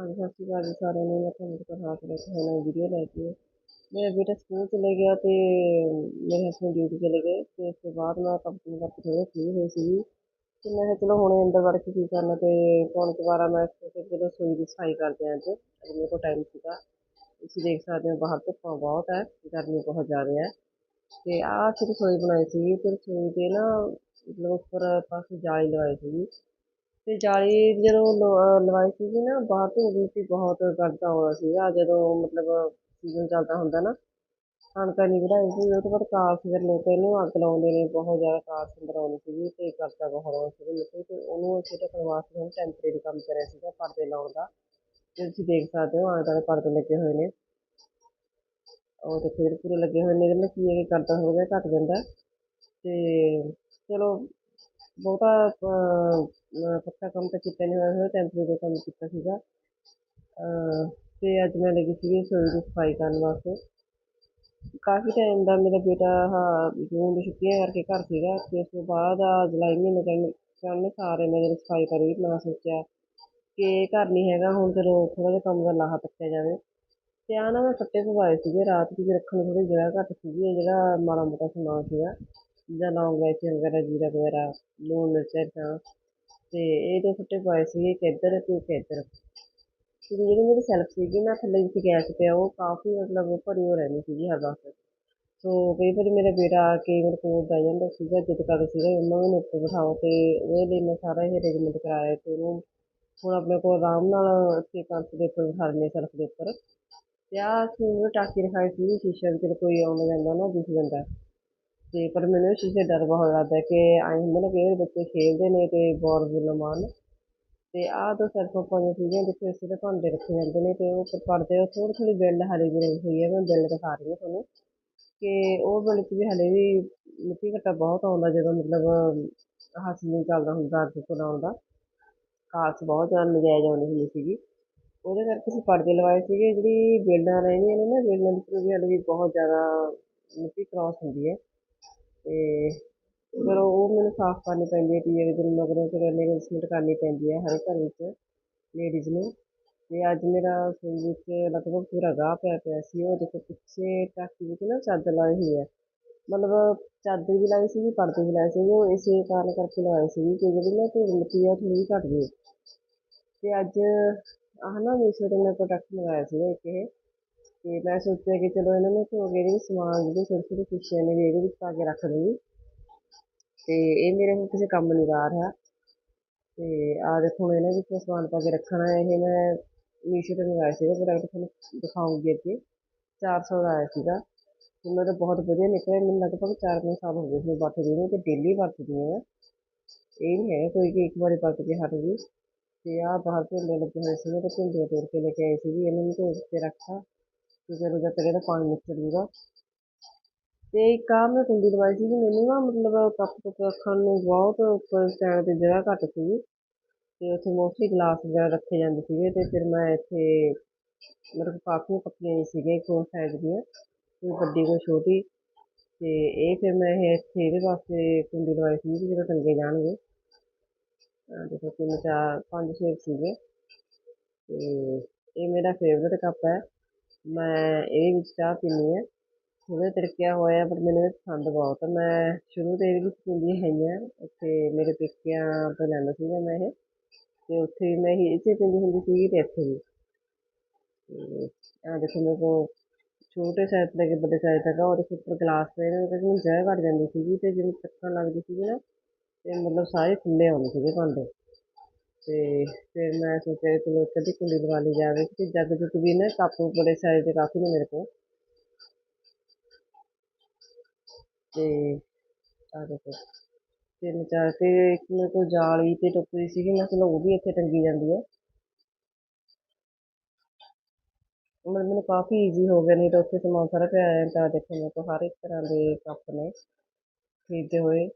ਹਾਂਜੀ, ਸਤਿ ਸ਼੍ਰੀ ਅਕਾਲ ਜੀ ਸਾਰਿਆਂ ਨੂੰ। ਮੈਂ ਤੁਹਾਨੂੰ ਇੱਕ ਹਾਥ ਲੈ ਕੇ ਵੀਡੀਓ ਲੈ ਕੇ ਮੇਰਾ ਬੇਟਾ ਸਕੂਲ ਚਲੇ ਗਿਆ ਅਤੇ ਮੇਰੇ ਹਸਬੈਂਡ ਡਿਊਟੀ ਚਲੇ ਗਏ ਅਤੇ ਉਸ ਤੋਂ ਬਾਅਦ ਮੈਂ ਕੰਪਨੀ ਕਰਕੇ ਥੋੜ੍ਹੇ ਫ੍ਰੀ ਹੋਈ ਸੀਗੀ ਅਤੇ ਮੈਂ ਕਿਹਾ ਚਲੋ ਹੁਣ ਅੰਦਰ ਵੜ ਕੇ ਕੀ ਕਰਨਾ ਤੇ ਪੌਣ ਦੁਬਾਰਾ ਮੈਂ ਸੋਚਿਆ ਚਲੋ ਰਸੋਈ ਦੀ ਸਫ਼ਾਈ ਕਰਦੇ ਹਾਂ ਅੱਜ। ਅੱਜ ਮੇਰੇ ਕੋਲ ਟਾਈਮ ਸੀਗਾ। ਤੁਸੀਂ ਦੇਖ ਸਕਦੇ ਹੋ ਬਾਹਰ ਧੁੱਪਾਂ ਬਹੁਤ ਹੈ, ਗਰਮੀ ਬਹੁਤ ਜ਼ਿਆਦਾ ਹੈ। ਤੇ ਆਹ ਅਸੀਂ ਰਸੋਈ ਬਣਾਈ ਸੀਗੀ ਅਤੇ ਰਸੋਈ ਦੇ ਨਾ ਮਤਲਬ ਉੱਪਰ ਪਾਸੇ ਜਾਲੀ ਲਵਾਈ ਸੀਗੀ ਤੇ ਜਾਲੀ ਜਦੋਂ ਲ- ਲਵਾਈ ਸੀਗੀ ਨਾ, ਬਾਹਰ ਤੋਂ ਵੀ ਬਹੁਤ ਗਰਦਾ ਆਉਂਦਾ ਸੀਗਾ, ਜਦੋਂ ਮਤਲਬ ਸੀਜ਼ਨ ਚੱਲਦਾ ਹੁੰਦਾ ਨਾ, ਕਣਕ ਨਹੀਂ ਵਧਾਈ ਸੀ ਉਹ ਤੋਂ ਬਾਅਦ ਕਾਸ ਫਿਰ ਲੋਕ ਇਹਨੂੰ ਅੱਗ ਲਾਉਂਦੇ ਨੇ, ਬਹੁਤ ਜ਼ਿਆਦਾ ਕਾਸ ਅੰਦਰ ਆਉਂਦੀ ਸੀਗੀ ਅਤੇ ਗਰਦਾ ਬਹੁਤ ਆਉਂਦਾ ਸੀਗਾ ਮਿੱਟੀ ਤੇ ਉਹਨੂੰ ਅਸੀਂ ਢੱਕਣ ਵਾਸਤੇ ਹੁਣ ਟੈਂਪਰੇਰੀ ਕੰਮ ਕਰਿਆ ਸੀਗਾ, ਪਰਦੇ ਲਾਉਣ ਦਾ, ਤੇ ਤੁਸੀਂ ਦੇਖ ਸਕਦੇ ਹੋ, ਆਲੇ ਦੁਆਲੇ ਪਰਦੇ ਲੱਗੇ ਹੋਏ ਨੇ। ਉਹ ਦੇਖੋ ਜਿਹੜੇ ਪੂਰੇ ਲੱਗੇ ਹੋਏ ਨੇ, ਇਹਦੇ ਨਾਲ ਕੀ ਹੈ ਕਿ ਕਰਦਾ ਹੋ ਗਿਆ, ਘੱਟ ਜਾਂਦਾ ਅਤੇ ਚਲੋ ਬਹੁਤਾ ਪੱਕਾ ਕੰਮ ਤਾਂ ਕੀਤਾ ਨਹੀਂ ਹੋਇਆ ਹੋਇਆ ਟੈਂਪਰੇਰੀ ਕੰਮ ਕੀਤਾ ਸੀਗਾ। ਅਤੇ ਅੱਜ ਮੈਂ ਲੱਗੀ ਸੀਗੀ ਰਸੋਈ ਦੀ ਸਫ਼ਾਈ ਕਰਨ ਵਾਸਤੇ। ਕਾਫੀ ਟਾਈਮ ਦਾ ਮੇਰਾ ਬੇਟਾ ਆਹ ਜੂਨ ਦੀ ਛੁੱਟੀਆਂ ਕਰਕੇ ਘਰ ਸੀਗਾ ਅਤੇ ਉਸ ਤੋਂ ਬਾਅਦ ਆ ਜੁਲਾਈ ਮਹੀਨੇ ਕਰਨ ਕਰਨ ਸਾਰੇ ਮੈਂ ਜਦੋਂ ਸਫ਼ਾਈ ਕਰੀ ਮੈਂ ਸੋਚਿਆ ਕਿ ਘਰ ਨਹੀਂ ਹੈਗਾ, ਹੁਣ ਚਲੋ ਥੋੜ੍ਹਾ ਜਿਹਾ ਕੰਮ ਦਾ ਲਾਹਾ ਪੱਟਿਆ ਜਾਵੇ। ਅਤੇ ਆਹ ਨਾ ਮੈਂ ਫੱਟੇ ਪਵਾਏ ਸੀਗੇ, ਰਾਤ ਵੀ ਰੱਖਣ ਨੂੰ ਥੋੜ੍ਹੀ ਜਗ੍ਹਾ ਘੱਟ ਸੀਗੀ, ਇਹ ਜਿਹੜਾ ਮਾੜਾ ਮੋਟਾ ਸਮਾਨ ਸੀਗਾ। ਜਾਂ ਲੌਂਗ ਇਲਾਇਚੀ ਵਗੈਰਾ ਜੀਰਾ ਵਗੈਰਾ ਲੂਣ ਮਿਰਚ ਤਾਂ ਤੇ ਇਹ ਦੋ ਫੱਟੇ ਪਵਾਏ ਸੀਗੇ ਇੱਕ ਇੱਧਰ ਤੇ ਇੱਕ ਇੱਧਰ ਤੇ ਜਿਹੜੀ ਮੇਰੀ ਸੈਲਫ ਸੀਗੀ ਨਾ, ਥੱਲੇ ਜਿੱਥੇ ਗੈਸ ਪਿਆ, ਉਹ ਕਾਫੀ ਮਤਲਬ ਭਰੀ ਹੋ ਰਹਿੰਦੀ ਸੀਗੀ ਹਰ ਵਕਤ। ਸੋ ਕਈ ਵਾਰੀ ਮੇਰਾ ਬੇਟਾ ਆ ਕੇ ਮੇਰੇ ਕੋਲ ਬਹਿ ਜਾਂਦਾ ਸੀਗਾ, ਜਿੱਦ ਕਰਦਾ ਸੀਗਾ, ਮੰਮਾ, ਮੈਨੂੰ ਉੱਪਰ ਬਿਠਾਓ। ਤੇ ਉਹਦੇ ਲਈ ਮੈਂ ਸਾਰਾ ਇਹ ਅਰੇਂਜਮੈਂਟ ਕਰਾਇਆ ਤੇ ਉਹਨੂੰ ਹੁਣ ਆਪਣੇ ਕੋਲ ਆਰਾਮ ਨਾਲ ਉੱਥੇ ਕੰਚ ਦੇ ਉੱਪਰ ਬਿਠਾ ਲੈਂਦੇ ਸੈਲਫ ਦੇ ਉੱਪਰ। ਤੇ ਆਹ ਅਸੀਂ ਉਹਨੂੰ ਟਾਕੀ ਰਖਾਈ ਸੀ, ਸ਼ੀਸ਼ੇ ਵਿੱਚ ਕੋਈ ਆਉਂਦਾ ਜਾਂਦਾ ਨਾ ਦਿਖ ਜਾਂਦਾ। ਤੇ ਪਰ ਮੈਨੂੰ ਇਸ ਚੀਜ਼ ਦਾ ਡਰ ਬਹੁਤ ਲੱਗਦਾ ਕਿ ਐਂ ਹੁੰਦਾ ਨਾ ਕਈ ਵਾਰੀ ਬੱਚੇ ਖੇਡਦੇ ਨੇ ਤੇ ਬਾਲ ਬੁੱਲ ਮਾਰਨ। ਤੇ ਆਹ ਦੋ ਸਰਫਾਂ ਪਾਈਆਂ ਚੀਜ਼ਾਂ ਜਿੱਥੇ ਇਸੇ ਭਾਂਡੇ ਰੱਖੇ ਜਾਂਦੇ ਨੇ ਤੇ ਉਹ ਉੱਪਰ ਪੜਦੇ ਉਹ ਥੋੜ੍ਹੀ ਥੋੜ੍ਹੀ ਬਿੱਲ ਹਲੇ ਵੀ ਰਹੀ ਹੋਈ ਹੈ, ਮੈਂ ਬਿੱਲ ਦਿਖਾ ਰਹੀ ਹਾਂ ਤੁਹਾਨੂੰ। ਕਿ ਉਹ ਬਿੱਲ 'ਚ ਵੀ ਹਲੇ ਵੀ ਮਿੱਟੀ ਘੱਟਾ ਬਹੁਤ ਆਉਂਦਾ ਜਦੋਂ ਮਤਲਬ ਆਹ ਸੀਜ਼ਨ ਚੱਲਦਾ ਹੁੰਦਾ, ਅੱਗ ਚਲਾਉਣ ਦਾ ਕਾਸ ਬਹੁਤ ਜ਼ਿਆਦਾ ਨਜਾਇਜ਼ ਆਉਂਦੀ ਹੁੰਦੀ ਸੀਗੀ। ਉਹਦੇ ਕਰਕੇ ਅਸੀਂ ਪਰਦੇ ਲਵਾਏ ਸੀਗੇ, ਜਿਹੜੀ ਬੇਲਾਂ ਰਹਿੰਦੀਆਂ ਨੇ ਨਾ ਬੇਲਾਂ ਦੇ ਉੱਪਰ ਵੀ ਹਲੇ ਵੀ ਬਹੁਤ ਜ਼ਿਆਦਾ ਮਿੱਟੀ ਕ੍ਰਾਸ ਹੁੰਦੀ ਹੈ। ਅਤੇ ਫਿਰ ਉਹ ਮੈਨੂੰ ਸਾਫ਼ ਕਰਨੀ ਪੈਂਦੀ ਹੈ ਤੀਏ ਦਿਨ ਮਗਰੋਂ ਫਿਰ ਅਰੇਂਜਮੈਂਟ ਕਰਨੀ ਪੈਂਦੀ ਹੈ ਹਰ ਘਰ ਵਿੱਚ ਲੇਡੀਜ਼ ਨੂੰ। ਅਤੇ ਅੱਜ ਮੇਰਾ ਰਸੋਈ ਵਿੱਚ ਲਗਭਗ ਪੂਰਾ ਗਾਹ ਪਿਆ ਪਿਆ ਸੀ, ਉਹ ਦੇਖੋ ਪਿੱਛੇ ਟਾਕੀ ਵਿੱਚ ਨਾ ਚਾਦਰ ਲਾਈ ਹੋਈ ਹੈ ਮਤਲਬ ਚਾਦਰ ਵੀ ਲਾਈ ਸੀਗੀ ਪਰਦੇ ਵੀ ਲਾਏ ਸੀਗੇ ਉਹ ਇਸੇ ਕਾਰਨ ਕਰਕੇ ਲਵਾਏ ਸੀਗੀ ਕਿ ਜਿਹੜੀ ਨਾ ਧੂੜ ਮਿੱਟੀ ਆ ਉਹ ਥੋੜ੍ਹੀ ਜਿਹੀ ਘੱਟ ਜਾਵੇ ਅਤੇ ਅੱਜ ਆਹ ਨਾ ਮੀਸ਼ੋ 'ਤੇ ਮੈਂ ਪ੍ਰੋਡਕਟ ਮੰਗਵਾਇਆ ਸੀਗਾ ਇੱਕ ਇਹ। ਅਤੇ ਮੈਂ ਸੋਚਿਆ ਕਿ ਚਲੋ ਇਹਨਾਂ ਨੂੰ ਧੋ ਕੇ ਇਹਦੇ ਵਿੱਚ ਸਮਾਨ, ਜਿਹੜੇ ਛੋਟੇ ਛੋਟੇ ਸ਼ੀਸ਼ੇ ਨੇ ਵੀ ਇਹਦੇ ਵਿੱਚ ਪਾ ਕੇ ਰੱਖ ਦੂੰਗੀ ਅਤੇ ਇਹ ਮੇਰੇ ਹੁਣ ਕਿਸੇ ਕੰਮ ਨਹੀਂ ਆ। ਰਿਹਾ ਤੇ ਆ ਦੇਖੋ, ਹੁਣ ਇਹਨਾਂ ਵਿੱਚ ਸਮਾਨ ਪਾ ਕੇ ਰੱਖਣਾ, ਇਹ ਮੈਂ ਮੀਸ਼ੋ ਤੋਂ ਮੰਗਵਾਇਆ ਸੀਗਾ ਪ੍ਰੋਡਕਟ ਤੁਹਾਨੂੰ ਦਿਖਾਉਂਗੀ ਅੱਗੇ। ਚਾਰ ਸੌ ਦਾ ਆਇਆ ਸੀਗਾ। ਹੁਣ ਮੈਂ ਤਾਂ ਬਹੁਤ ਵਧੀਆ ਨਿਕਲਿਆ, ਮੈਨੂੰ ਲਗਭਗ 4-5 ਸਾਲ ਹੋ ਗਏ ਸੀ ਵਰਤਦੀ ਨੂੰ, ਤੇ ਡੇਲੀ ਵਰਤਦੀ ਹਾਂ ਮੈਂ। ਇਹ ਨਹੀਂ ਹੈਗਾ ਕੋਈ ਕਿ ਇੱਕ ਵਾਰੀ ਵਰਤ ਕੇ ਹਟ ਗਈ। ਤੇ ਆਹ ਬਾਹਰ ਭਿੰਡੇ ਲੱਗੇ ਹੋਏ ਸੀਗੇ ਤੇ ਭਿੰਡੀਆਂ ਤੋੜ ਕੇ ਲੈ ਕੇ ਆਏ ਸੀਗੀ, ਇਹਨਾਂ ਨੂੰ ਧੋ ਕੇ ਰੱਖਾ ਤੇ ਜਦੋਂ ਜਦ ਤੱਕ ਪਾਣੀ ਨਿਕਲ ਜੂਗਾ। ਤੇ ਇੱਕ ਆਹ ਮੈਂ ਕੁੰਡੀ ਲਵਾਈ ਸੀਗੀ, ਮੈਨੂੰ ਨਾ ਮਤਲਬ ਕੱਪ ਕੁੱਪ ਰੱਖਣ ਨੂੰ ਬਹੁਤ ਉੱਪਰ ਸਟੈਂਡ 'ਤੇ ਜਗ੍ਹਾ ਘੱਟ ਸੀਗੀ। ਤੇ ਉੱਥੇ ਮੋਸਟਲੀ ਗਲਾਸ ਵਗੈਰਾ ਰੱਖੇ ਜਾਂਦੇ ਸੀਗੇ ਤੇ ਫਿਰ ਮੈਂ ਇੱਥੇ ਮਤਲਬ ਕਾਫੀ ਪੱਕੀਆਂ ਹੀ ਸੀਗੀਆਂ, ਇੱਕ ਹੋਰ ਸਾਈਜ਼ ਦੀਆਂ, ਕੋਈ ਵੱਡੀ ਕੋਈ ਛੋਟੀ। ਤੇ ਇਹ ਫਿਰ ਮੈਂ ਇਹ ਇੱਥੇ ਇਹਦੇ ਵਾਸਤੇ ਕੁੰਡੀ ਲਵਾਈ ਸੀ ਕਿ ਜਦੋਂ ਟੰਗੇ ਜਾਣਗੇ। ਦੇਖੋ ਤਿੰਨ ਚਾਰ ਪੰਜ ਛੇ ਸੀਗੇ। ਤੇ ਇਹ ਮੇਰਾ ਫੇਵਰਟ ਕੱਪ ਹੈ। ਮੈਂ ਇਹਦੇ ਵਿੱਚ ਚਾਹ ਪੀਂਦੀ ਹਾਂ। ਥੋੜ੍ਹਾ ਤਿੜਕਿਆ ਹੋਇਆ ਪਰ ਮੈਨੂੰ ਇਹ ਪਸੰਦ ਬਹੁਤ ਹੈ ਮੈਂ ਸ਼ੁਰੂ ਤੋਂ ਇਹਦੇ ਵਿੱਚ ਪੀਂਦੀ ਹੈਗੀ ਹਾਂ। ਉੱਥੇ ਮੇਰੇ ਪੇਕਿਆਂ ਤੋਂ ਲੈਂਦਾ ਸੀਗਾ ਮੈਂ ਇਹ। ਅਤੇ ਉੱਥੇ ਮੈਂ ਇਹ ਇੱਥੇ ਪੀਂਦੀ ਹੁੰਦੀ ਸੀਗੀ ਅਤੇ ਇੱਥੇ ਵੀ। ਅਤੇ ਆਹ ਦੇਖੋ ਮੇਰੇ ਕੋਲ ਛੋਟੇ ਸਾਈਜ਼ ਤੋਂ ਲੈ ਕੇ ਵੱਡੇ ਸਾਈਜ਼ ਤੱਕ ਆ ਉਹਦੇ ਉੱਪਰ ਗਲਾਸ ਪਏ ਨੇ ਉਹਦੇ ਵਿੱਚ ਜਗ੍ਹਾ ਘੱਟ ਜਾਂਦੀ ਸੀਗੀ ਅਤੇ ਜਦੋਂ ਚੱਕਣ ਲੱਗਦੀ ਸੀਗੀ ਨਾ ਅਤੇ ਮਤਲਬ ਸਾਰੇ ਖੁੱਲੇ ਆਉਂਦੇ ਸੀਗੇ ਭਾਂਡੇ। ਤੇ ਫਿਰ ਮੈਂ ਸੋਚਿਆ ਚਲੋ ਇੱਕ ਅੱਧੀ ਕੁੰਡੀ ਲਵਾ ਲਈ ਜਾਵੇ ਕਿ ਜੱਗ ਜੁੱਗ ਵੀ ਨਾ ਕੱਪ ਬੜੇ ਸਾਈਜ਼ ਦੇ ਕਾਫੀ ਨੇ ਮੇਰੇ ਕੋਲ। ਤੇ ਆ ਦੇਖੋ, ਤਿੰਨ ਚਾਰ ਤੇ ਇੱਕ ਮੇਰੇ ਕੋਲ ਜਾਲੀ ਤੇ ਟੋਕਰੀ ਸੀਗੀ, ਮੈਂ ਚਲੋ ਉਹ ਵੀ ਇੱਥੇ ਟੰਗੀ ਜਾਂਦੀ ਹੈ ਮਤਲਬ ਮੈਨੂੰ ਕਾਫੀ ਈਜ਼ੀ ਹੋ ਗਿਆ, ਨਹੀਂ ਤਾਂ ਉੱਥੇ ਸਮਾਨ ਸਾਰਾ ਪਿਆ ਤਾਂ ਦੇਖੋ ਮੇਰੇ ਕੋਲ ਹਰ ਇੱਕ ਤਰ੍ਹਾਂ ਦੇ ਕੱਪ ਨੇ, ਖਰੀਦੇ ਹੋਏ।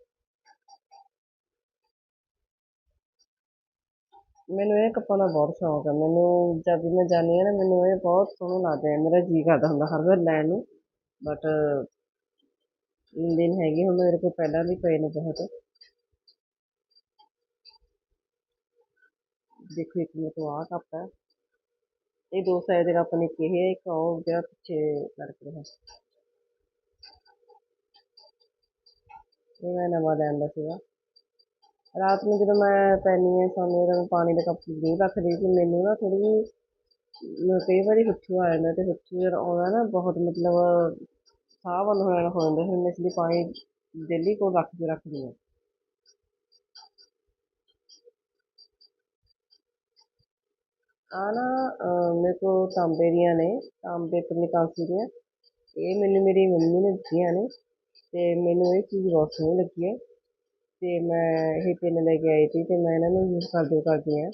ਮੈਨੂੰ ਇਹ ਕੱਪਾਂ ਦਾ ਬਹੁਤ ਸ਼ੌਂਕ ਹੈ ਮੈਨੂੰ ਜਦ ਵੀ ਮੈਂ ਜਾਂਦੀ ਹਾਂ ਨਾ, ਮੈਨੂੰ ਇਹ ਬਹੁਤ ਸੋਹਣੇ ਲੱਗਦੇ ਆ ਮੇਰਾ ਜੀਅ ਕਰਦਾ ਹੁੰਦਾ ਹਰ ਵਾਰ ਲੈਣ ਨੂੰ। ਬਟ ਦਿਨ ਹੈਗੇ ਹੁਣ ਮੇਰੇ ਕੋਲ ਪਹਿਲਾਂ ਵੀ ਪਏ ਨੇ ਬਹੁਤ। ਦੇਖੋ ਇੱਕ ਮੇਰੇ ਕੋਲ ਆਹ ਕੱਪ ਹੈ। ਇਹ ਦੋ ਸਾਈਜ਼ ਦੇ ਕੱਪ ਨਿੱਕੇ ਇਹ, ਇੱਕ ਉਹ ਜਿਹੜਾ ਪਿੱਛੇ ਲੜਕ ਰਿਹਾ। ਇਹ ਮੈਂ ਨਵਾਂ ਲੈਣ ਦਾ ਸੀਗਾ। ਰਾਤ ਨੂੰ ਜਦੋਂ ਮੈਂ ਪੈਂਦੀ ਹਾਂ ਸੌਂਦੀ ਤਾਂ ਪਾਣੀ ਦਾ ਕੱਪ ਜ਼ਰੂਰ ਰੱਖਦੀ ਕਿ ਮੈਨੂੰ ਨਾ ਥੋੜੀ ਜਿਹੀ ਕਈ ਵਾਰੀ ਹੁੱਛੂ ਆ ਜਾਂਦਾ ਤੇ ਹੁੱਛੂ ਜਦੋਂ ਆਉਂਦਾ ਨਾ ਬਹੁਤ ਮਤਲਬ ਸਾਹ ਬੰਦ ਹੋ ਜਾਣਾ ਹੋ ਜਾਂਦਾ ਫਿਰ ਮੈਂ ਇਸ ਲਈ ਪਾਣੀ ਡੇਲੀ ਕੋਲ ਰੱਖ ਕੇ ਰੱਖਦੀ ਹਾਂ। ਆ ਨਾ ਮੇਰੇ ਕੋਲ ਤਾਂਬੇ ਦੀਆਂ ਨੇ, ਤਾਂਬੇ ਪਰਨੀ ਕਾਂਸੀ ਦੀਆਂ। ਇਹ ਮੈਨੂੰ ਮੇਰੀ ਮੰਮੀ ਨੇ ਦਿੱਤੀਆਂ ਨੇ ਤੇ ਮੈਨੂੰ ਇਹ ਚੀਜ਼ ਬਹੁਤ ਸੋਹਣੀ ਲੱਗੀ ਹੈ। ਤੇ ਮੈਂ ਇਹ ਪਿੰਨ ਲੈ ਕੇ ਆਈ ਸੀ ਤੇ ਮੈਂ ਇਹਨਾਂ ਨੂੰ ਯੂਜ਼ ਕਰਦੇ ਕਰਦੀ ਹਾਂ।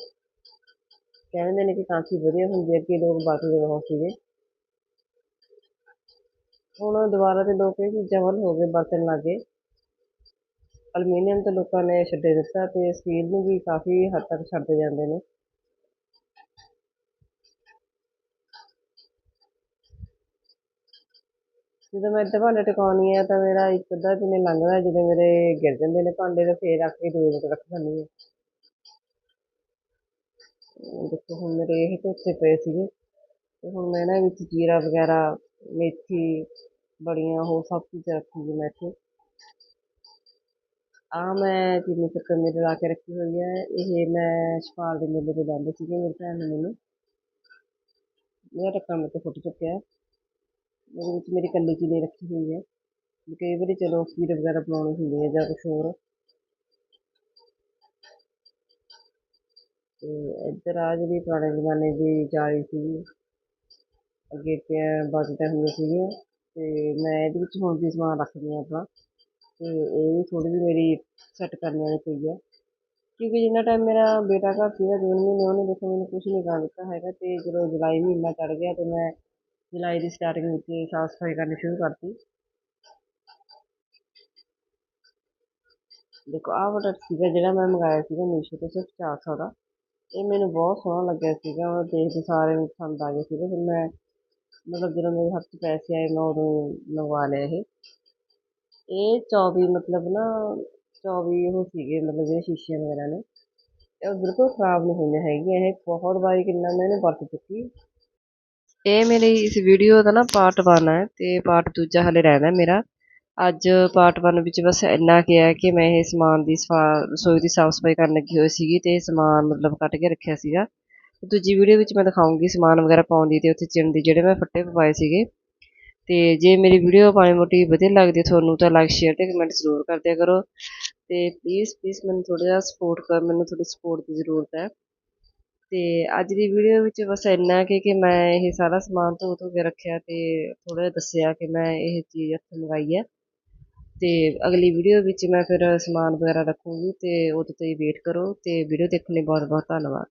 ਕਹਿੰਦੇ ਨੇ ਕਿ ਕਾਂਸੀ ਵਧੀਆ ਹੁੰਦੀ ਹੈ ਕਿ ਲੋਕ ਵਰਤਦੇ ਬਹੁਤ ਸੀਗੇ। ਹੁਣ ਦੁਬਾਰਾ ਤੇ ਲੋਕ ਇਹ ਚੀਜ਼ਾਂ ਵੱਲ ਹੋ ਗਏ, ਵਰਤਣ ਲੱਗ ਗਏ। ਅਲਮੀਨੀਅਮ ਤੇ ਲੋਕਾਂ ਨੇ ਛੱਡੇ ਦਿੱਤਾ ਤੇ ਸਟੀਲ ਨੂੰ ਵੀ ਕਾਫੀ ਹੱਦ ਤੱਕ ਛੱਡਦੇ ਜਾਂਦੇ ਨੇ। ਜਦੋਂ ਮੈਂ ਇੱਦਾਂ ਭਾਂਡੇ ਟਿਕਾਉਣੀ ਆ ਤਾਂ ਮੇਰਾ ਇੱਕ ਅੱਧਾ ਦਿਨ ਲੰਘਦਾ ਜਦੋਂ ਮੇਰੇ ਗਿਰ ਜਾਂਦੇ ਨੇ ਭਾਂਡੇ ਤੇ ਫੇਰ ਰੱਖ ਕੇ ਦੂਏ ਦਿਨ ਰੱਖ ਦਿੰਦੀ ਹਾਂ ਦੇਖੋ, ਹੁਣ ਮੇਰੇ ਇਹ ਧੋਤੇ ਪਏ ਸੀਗੇ। ਤੇ ਹੁਣ ਮੈਂ ਇਹਨਾਂ ਵਿੱਚ ਜੀਰਾ ਵਗੈਰਾ, ਮੇਥੀ ਬੜੀਆਂ, ਹੋਰ ਸਭ ਚੀਜ਼ਾਂ ਰੱਖੂਗੀ ਮੈਂ ਇੱਥੇ। ਆ ਮੈਂ ਜਿੰਨੀ ਤੱਕ ਮੇਰੇ ਲਾ ਕੇ ਰੱਖੀ ਹੋਈ ਹੈ ਇਹ ਮੈਂ ਛਪਾਲ ਦੇ ਮੇਲੇ ਤੇ ਜਾਂਦੇ ਸੀਗੇ, ਮੇਰੀ ਭੈਣ ਨੇ ਮੈਨੂੰ। ਮੇਰਾ ਟੱਕਾ ਮੇਰੇ ਤੋਂ ਫੁੱਟ ਚੁੱਕਿਆ। ਉਹਦੇ ਵਿੱਚ ਮੇਰੀ ਕੱਲੀ ਚੀਨੀ ਰੱਖੀ ਹੋਈ ਹੈ। ਕਈ ਵਾਰੀ ਚਲੋ ਖੀਰ ਵਗੈਰਾ ਬਣਾਉਣੀ ਹੁੰਦੀ ਹੈ ਜਾਂ ਕੁਛ ਹੋਰ। ਤੇ ਇੱਧਰ ਆ ਜਿਹੜੀ ਪੁਰਾਣੇ ਜ਼ਮਾਨੇ ਦੀ ਜਾਲੀ ਸੀ, ਅੱਗੇ ਤੇ ਬਚਦੇ ਹੁੰਦੇ ਸੀਗੇ। ਤੇ ਮੈਂ ਇਹਦੇ ਵਿੱਚ ਹੁਣ ਵੀ ਸਮਾਨ ਰੱਖਦੀ ਹਾਂ ਆਪਣਾ ਤੇ ਇਹ ਵੀ ਥੋੜੀ ਜਿਹੀ ਮੇਰੀ ਸੈੱਟ ਕਰਨ ਵਾਲੀ ਪਈ ਹੈ। ਕਿਉਂਕਿ ਜਿੰਨਾ ਟਾਈਮ ਮੇਰਾ ਬੇਟਾ ਘਰ ਸੀਗਾ, ਜੂਨ ਮਹੀਨੇ ਉਹਨੇ ਦੇਖੋ ਮੈਨੂੰ ਕੁਝ ਨਹੀਂ ਕਰਨ ਦਿੱਤਾ ਹੈਗਾ। ਤੇ ਜਦੋਂ ਜੁਲਾਈ ਮਹੀਨਾ ਚੜ ਗਿਆ ਤੇ ਮੈਂ ਜੁਲਾਈ ਦੀ ਸਟਾਰਟਿੰਗ ਵਿੱਚ ਸਾਫ਼ ਸਫ਼ਾਈ ਕਰਨੀ ਸ਼ੁਰੂ ਕਰਤੀ ਦੇਖੋ ਆਹ ਪ੍ਰੋਡਕਟ ਸੀਗਾ ਜਿਹੜਾ ਮੈਂ ਮੰਗਾਇਆ ਸੀਗਾ ਮੀਸ਼ੋ ਤੋਂ ਸਿਰਫ ਚਾਰ ਸੌ ਦਾ ਇਹ ਮੈਨੂੰ ਬਹੁਤ ਸੋਹਣਾ ਲੱਗਿਆ ਸੀਗਾ ਉਹ ਦੇਖਦੇ ਸਾਰੇ ਨੂੰ ਪਸੰਦ ਆ ਗਿਆ ਸੀਗਾ ਫਿਰ ਮੈਂ ਮਤਲਬ ਜਦੋਂ ਮੇਰੇ ਹੱਥ 'ਚ ਪੈਸੇ ਆਏ ਮੈਂ ਉਦੋਂ ਮੰਗਵਾ ਲਿਆ ਇਹ ਇਹ 24 ਮਤਲਬ ਨਾ 24 ਉਹ ਸੀਗੇ ਮਤਲਬ ਜਿਹੜੇ ਸ਼ੀਸ਼ੇ ਵਗੈਰਾ ਨੇ ਇਹ ਬਿਲਕੁਲ ਖਰਾਬ ਨਹੀਂ ਹੋਈਆਂ ਹੈਗੀਆਂ ਇਹ ਬਹੁਤ ਵਾਰੀ ਕਿੰਨਾ ਮੈਂ ਇਹਨੂੰ ਵਰਤ ਚੁੱਕੀ ਇਹ ਮੇਰੀ ਇਸ ਵੀਡੀਓ ਦਾ ਨਾ ਪਾਰਟ 1 ਹੈ ਤੇ ਪਾਰਟ ਦੂਜਾ ਹਲੇ ਰਹਿੰਦਾ ਮੇਰਾ। ਅੱਜ ਪਾਰਟ 1 ਵਿੱਚ ਬਸ ਇੰਨਾ ਕਿਹਾ ਕਿ ਮੈਂ ਇਹ ਸਮਾਨ ਦੀ ਰਸੋਈ ਦੀ ਸਾਫ਼ ਸਫ਼ਾਈ ਕਰਨ ਲੱਗੀ ਹੋਈ ਸੀਗੀ ਤੇ ਸਮਾਨ ਮਤਲਬ ਕੱਟ ਕੇ ਰੱਖਿਆ ਸੀਗਾ। ਦੂਜੀ ਵੀਡੀਓ ਵਿੱਚ ਮੈਂ ਦਿਖਾਉਂਗੀ ਸਮਾਨ ਵਗੈਰਾ ਪਾਉਣ ਦੀ ਤੇ ਉੱਥੇ ਚਿਣ ਦੀ ਜਿਹੜੇ ਮੈਂ ਫੱਟੇ ਪਵਾਏ ਸੀਗੇ। ਤੇ ਜੇ ਮੇਰੀ ਵੀਡੀਓ ਪਾਣੀ ਮੋਟੀ ਵਧੀਆ ਲੱਗਦੀ ਤੁਹਾਨੂੰ ਤਾਂ ਲਾਈਕ ਸ਼ੇਅਰ ਤੇ ਕਮੈਂਟ ਜ਼ਰੂਰ ਕਰਦਿਆ ਕਰੋ। ਤੇ ਪਲੀਜ਼ ਪਲੀਜ਼ ਮੈਨੂੰ ਥੋੜਾ ਜਿਹਾ ਸਪੋਰਟ ਕਰ, ਮੈਨੂੰ ਥੋੜੀ ਸਪੋਰਟ ਦੀ ਜ਼ਰੂਰਤ ਹੈ। ਅਤੇ ਅੱਜ ਦੀ ਵੀਡੀਓ ਵਿੱਚ ਬਸ ਇੰਨਾ ਕਿ ਕਿ ਮੈਂ ਇਹ ਸਾਰਾ ਸਮਾਨ ਧੋ ਧੋ ਕੇ ਰੱਖਿਆ ਅਤੇ ਥੋੜ੍ਹਾ ਜਿਹਾ ਦੱਸਿਆ ਕਿ ਮੈਂ ਇਹ ਚੀਜ਼ ਇੱਥੇ ਮੰਗਵਾਈ ਹੈ। ਅਤੇ ਅਗਲੀ ਵੀਡੀਓ ਵਿੱਚ ਮੈਂ ਫਿਰ ਸਮਾਨ ਵਗੈਰਾ ਰੱਖੂੰਗੀ ਤੇ ਉਦੋਂ ਤਾਈਂ ਵੇਟ ਕਰੋ ਅਤੇ ਵੀਡੀਓ ਦੇਖਣ ਲਈ ਬਹੁਤ ਬਹੁਤ ਧੰਨਵਾਦ।